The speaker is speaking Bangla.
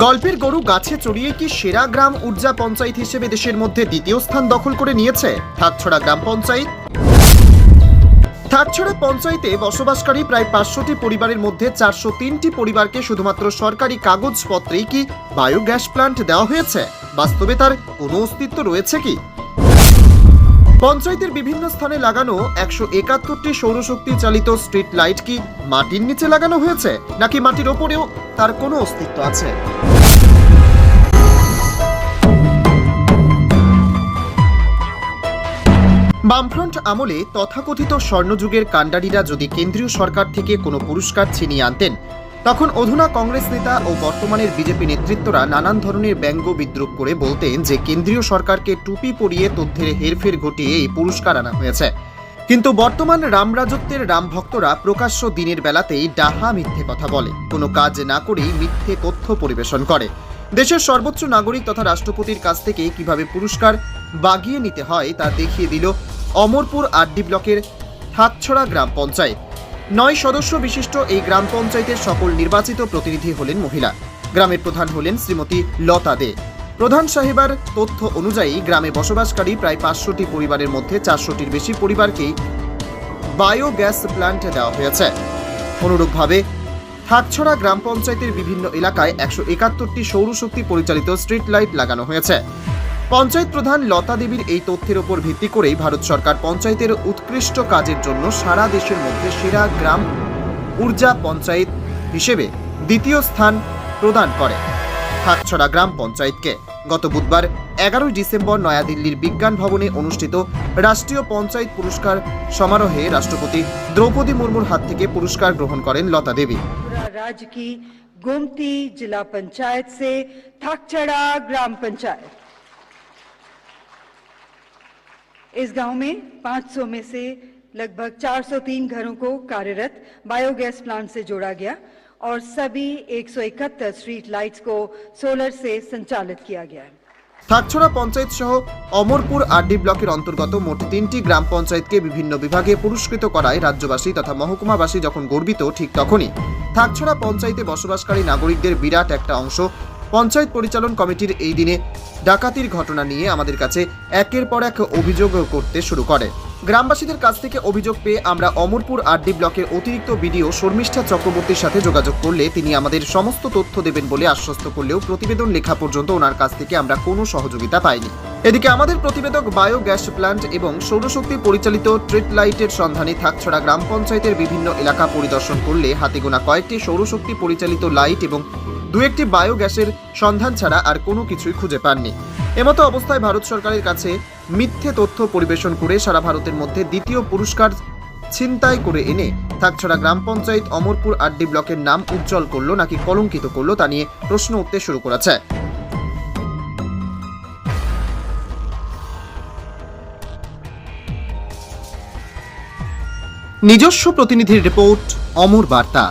গল্পের গরু গাছে চড়িয়ে কি সেরা গ্রাম উর্জা পঞ্চায়েত হিসেবে দেশের মধ্যে দ্বিতীয় স্থান দখল করে নিয়েছে থাকছড়া গ্রাম পঞ্চায়েত? থাকছড়া পঞ্চায়েতে বসবাসকারী প্রায় পাঁচশোটি পরিবারের মধ্যে চারশো তিনটি পরিবারকে শুধুমাত্র সরকারি কাগজপত্রেই কি বায়োগ্যাস প্লান্ট দেওয়া হয়েছে? বাস্তবে তার কোনো অস্তিত্ব রয়েছে কি? পঞ্চায়েতের বিভিন্ন স্থানে লাগানো একশো একাত্তরটি সৌরশক্তি চালিত স্ট্রিট লাইট কি মাটির নিচে লাগানো হয়েছে? নাকি মাটির ওপরেও তার কোনো অস্তিত্ব আছে? বামফ্রন্ট আমলে তথাকথিত স্বর্ণযুগের কাণ্ডারিরা যদি কেন্দ্রীয় সরকার থেকে কোনো পুরস্কার ছিনিয়ে আনতেন তখন অধুনা কংগ্রেস নেতা ও বর্তমানের বিজেপি নেতৃত্বরা নানান ধরনের ব্যঙ্গ বিদ্রুপ করে বলতেন যে কেন্দ্রীয় সরকারকে টুপি পরিয়ে তথ্যের হেরফের ঘটিয়ে এই পুরস্কার আনা হয়েছে। কিন্তু বর্তমান রামরাজত্বের রাম ভক্তরা প্রকাশ্য দিনের বেলাতেই ডাহা মিথ্যে কথা বলে। কোনো কাজ না করেই মিথ্যে তথ্য পরিবেশন করে। দেশের সর্বোচ্চ নাগরিক তথা রাষ্ট্রপতির কাছ থেকে কীভাবে পুরস্কার বাগিয়ে নিতে হয় তা দেখিয়ে দিল অমরপুর আড্ডি ব্লকের হাতছড়া গ্রাম পঞ্চায়েত। নয় সদস্য বিশিষ্ট এই গ্রাম পঞ্চায়েতের সকল নির্বাচিত প্রতিনিধি হলেন মহিলা। গ্রামের প্রধান হলেন শ্রীমতী লতা দে। প্রধান সাহেবার তথ্য অনুযায়ী গ্রামে বসবাসকারী প্রায় পাঁচশোটি পরিবারের মধ্যে চারশোটির বেশি পরিবারকেই বায়োগ্যাস প্ল্যান্ট দেওয়া হয়েছে। অনুরূপভাবে থাকছড়া গ্রাম পঞ্চায়েতের বিভিন্ন এলাকায় একশো একাত্তরটি সৌরশক্তি পরিচালিত স্ট্রিট লাইট লাগানো হয়েছে। পঞ্চায়েত প্রধান লতা দেবীর এই তথ্যের উপর ভিত্তি করেই ভারত সরকার পঞ্চায়েতের উৎকৃষ্ট কাজের জন্য সারা দেশের মধ্যে সেরা গ্রাম ঊর্জা পঞ্চায়েত হিসেবে দ্বিতীয় স্থান প্রদান করে থাকছড়া গ্রাম পঞ্চায়েতকে গত বুধবার এগারোই ডিসেম্বর নয়াদিল্লির বিজ্ঞান ভবনে অনুষ্ঠিত রাষ্ট্রীয় পঞ্চায়েত পুরস্কার সমারোহে রাষ্ট্রপতি দ্রৌপদী মুর্মুর হাত থেকে পুরস্কার গ্রহণ করেন লতা দেবী पूरा राज्य की गोमती जिला पंचायत से थकचड़ा ग्राम पंचायत इस गांव में 500 में से लगभग 403 घरों को कार्यरत बायोगैस प्लांट से जोड़ा गया और सभी 171 स्ट्रीट लाइट्स को सोलर से संचालित किया गया है থাকছড়া পঞ্চায়েত সহ অমরপুর আরডি ব্লকের অন্তর্গত মোট তিনটি গ্রাম পঞ্চায়েতকে বিভিন্ন বিভাগে পুরস্কৃত করায় রাজ্যবাসী তথা মহকুমাবাসী যখন গর্বিত ঠিক তখনই থাকছড়া পঞ্চায়েতে বসবাসকারী নাগরিকদের বিরাট একটা অংশ পঞ্চায়েত পরিচালন কমিটির এই দিনে ডাকাতির ঘটনা নিয়ে আমাদের কাছে একের পর এক অভিযোগ করতে শুরু করে। গ্রামবাসীদের কাছ থেকে অভিযোগ পেয়ে আমরা অমরপুর আরডি ব্লকের অতিরিক্ত বিডিও শর্মিষ্ঠা চক্রবর্তীর সাথে যোগাযোগ করলে তিনি আমাদের সমস্ত তথ্য দেবেন বলে আশ্বস্ত করলেও প্রতিবেদন লেখা পর্যন্ত ওনার কাছ থেকে আমরা কোনো সহযোগিতা পাইনি। এদিকে আমাদের প্রতিবেদক বায়ো গ্যাস প্ল্যান্ট এবং সৌরশক্তি পরিচালিত ট্রিট লাইটের সন্ধানে থাকছড়া গ্রাম পঞ্চায়েতের বিভিন্ন এলাকা পরিদর্শন করলে হাতে গোনা কয়েকটি সৌরশক্তি পরিচালিত লাইট এবং দু একটি বায়োগ্যাসের সন্ধান ছাড়া আর কোনো কিছুই খুঁজে পাননি। এমতো অবস্থায় ভারত সরকারের কাছে মিথ্যে তথ্য পরিবেশন করে সারা ভারতের মধ্যে দ্বিতীয় পুরস্কার ছিনতাই করে এনে থাকছড়া গ্রাম পঞ্চায়েত অমরপুর আড্ডি ব্লকের নাম উজ্জ্বল করল নাকি কলঙ্কিত করল তা নিয়ে প্রশ্ন উঠতে শুরু করেছে। নিজস্ব প্রতিনিধির রিপোর্ট, অমর বার্তা।